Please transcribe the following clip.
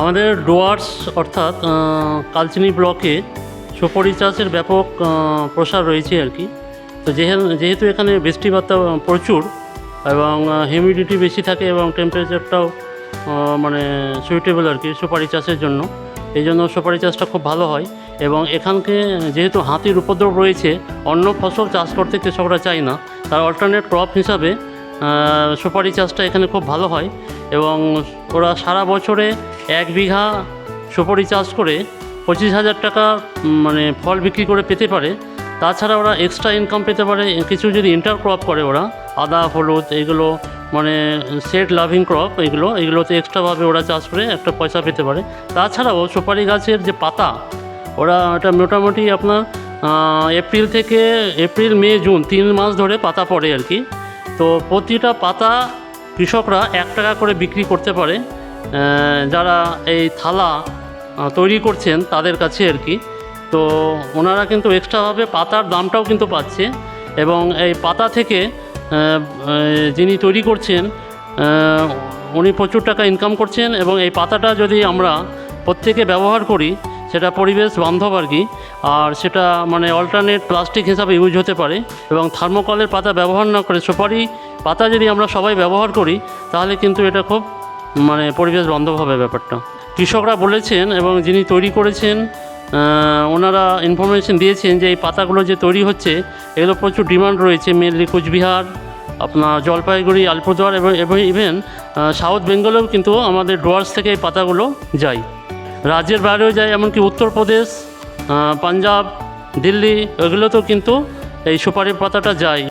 আমাদের ডোয়ার্স অর্থাৎ কালচিনি ব্লকে সুপারি চাষের ব্যাপক প্রসার রয়েছে আর কি। তো যেহেতু এখানে বৃষ্টিপাত প্রচুর এবং হিউমিডিটি বেশি থাকে এবং টেম্পারেচারটাও মানে সুইটেবল আর কি সুপারি চাষের জন্য। এই জন্য সুপারি চাষটা খুব ভালো হয় এবং এখানকে যেহেতু হাতির উপদ্রব রয়েছে, অন্য ফসল চাষ করতে কৃষকরা চায় না। তার অল্টারনেট ক্রপ হিসাবে সুপারি চাষটা এখানে খুব ভালো হয়। এবং ওরা সারা বছরে এক বিঘা সুপারি চাষ করে পঁচিশ হাজার টাকা মানে ফল বিক্রি করে পেতে পারে। তাছাড়া ওরা এক্সট্রা ইনকাম পেতে পারে। কিছু যদি ইন্টার ক্রপ করে ওরা, আদা, হলুদ, এগুলো মানে সেট লাভিং ক্রপ এগুলো, এগুলোতে এক্সট্রাভাবে ওরা চাষ করে একটা পয়সা পেতে পারে। তাছাড়াও সুপারি গাছের যে পাতা, ওরা এটা মোটামুটি আপনার এপ্রিল থেকে এপ্রিল মে জুন তিন মাস ধরে পাতা পড়ে আর কি। তো প্রতিটা পাতা কৃষকরা এক টাকা করে বিক্রি করতে পারে যারা এই থালা তৈরি করছেন তাদের কাছে আর কি। তো ওনারা কিন্তু এক্সট্রাভাবে পাতার দামটাও কিন্তু পাচ্ছে এবং এই পাতা থেকে যিনি তৈরি করছেন উনি প্রচুর টাকা ইনকাম করছেন এবং এই পাতাটা যদি আমরা প্রত্যেকে ব্যবহার করি সেটা পরিবেশ বান্ধব আর কি। আর সেটা মানে অল্টারনেট প্লাস্টিক হিসাবে ইউজ হতে পারে এবং থার্মোকলের পাতা ব্যবহার না করে সুপারি পাতা যদি আমরা সবাই ব্যবহার করি, তাহলে কিন্তু এটা খুব মানে পরিবেশ বান্ধব হবে ব্যাপারটা। কৃষকরা বলেছেন এবং যিনি তৈরি করেছেন ওনারা ইনফরমেশন দিয়েছেন যে এই পাতাগুলো যে তৈরি হচ্ছে, এগুলো প্রচুর ডিমান্ড রয়েছে মেনলি কোচবিহার, আপনার জলপাইগুড়ি, আলিপুরদুয়ার এবং এবং ইভেন সাউথ বেঙ্গলেও কিন্তু আমাদের ডোয়ার্স থেকে এই পাতাগুলো যায়। রাজ্যের বাইরেও যায় এমনকি উত্তরপ্রদেশ পাঞ্জাব দিল্লি এগুলোতেও কিন্তু এই সুপারি পাতাটা যায়।